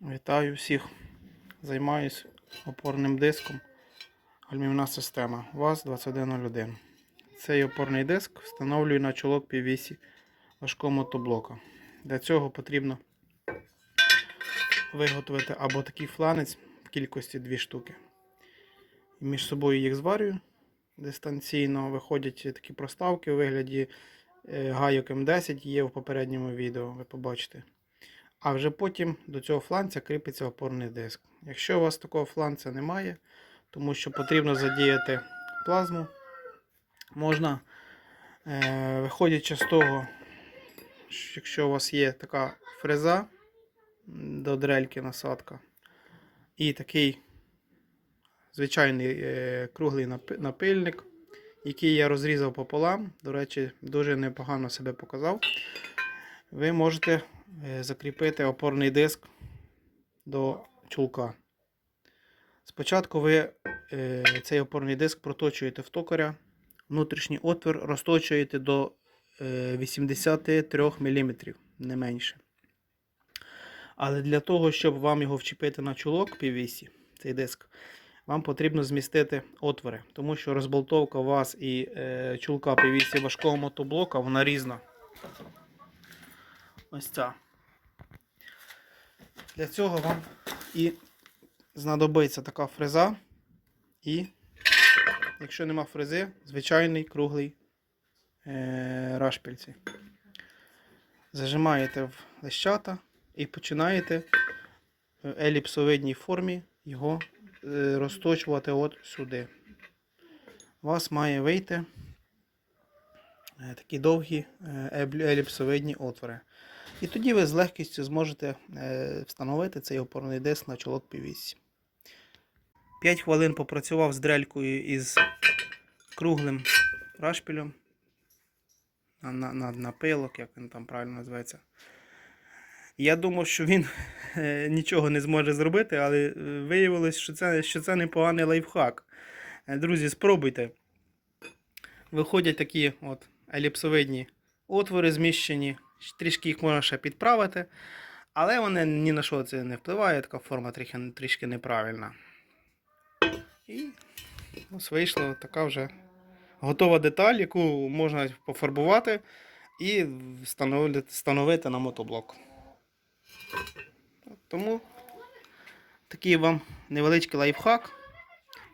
Вітаю всіх. Займаюсь опорним диском. Гальмівна система ВАЗ-2101. Цей опорний диск встановлюю на чолок піввісі важкого мотоблока. Для цього потрібно виготовити або такий фланець в кількості 2 штуки. Між собою їх зварюю дистанційно. Виходять такі проставки у вигляді е, гайок М10 є в попередньому відео, ви побачите. А вже потім до цього фланця кріпиться опорний диск. Якщо у вас такого фланця немає, тому що потрібно задіяти плазму, можна, е, виходячи з того, що якщо у вас є така фреза до дрельки насадка, і такий звичайний е, круглий напильник, який я розрізав пополам, до речі, дуже непогано себе показав, ви можете закріпити опорний диск до чулка. Спочатку ви е, цей опорний диск проточуєте в токаря, внутрішній отвір розточуєте до е, 83 мм, не менше. Але для того, щоб вам його вчепити на чулок піввісі, цей диск, вам потрібно змістити отвори, тому що розболтовка вас і е, чулка піввісі важкого мотоблока, вона різна. Ось ця. Для цього вам і знадобиться така фреза. І, якщо нема фрези, звичайний круглий е- рашпільці. Зажимаєте в лещата і починаєте в еліпсовидній формі його е, розточувати от сюди. У вас має вийти такі довгі е, еліпсовидні отвори. І тоді ви з легкістю зможете е, встановити цей опорний диск на чолок піввісі. 5 хвилин попрацював з дрелькою із круглим рашпілем на, на, на, пилок, як він там правильно називається. Я думав, що він е, нічого не зможе зробити, але е, виявилось, що це, що це непоганий лайфхак. Е, Друзі, спробуйте. Виходять такі от еліпсовидні отвори зміщені. Трішки їх можна ще підправити, але вони ні на що це не впливає, така форма трішки, трішки неправильна. І ось вийшла така вже готова деталь, яку можна пофарбувати і встановити, на мотоблок. Тому такий вам невеличкий лайфхак,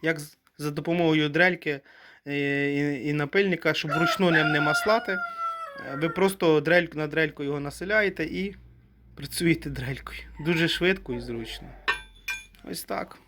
як за допомогою дрельки і, і напильника, щоб вручну ним не маслати. Ви просто дрель, на дрельку його населяєте і працюєте дрелькою. Дуже швидко і зручно. Ось так.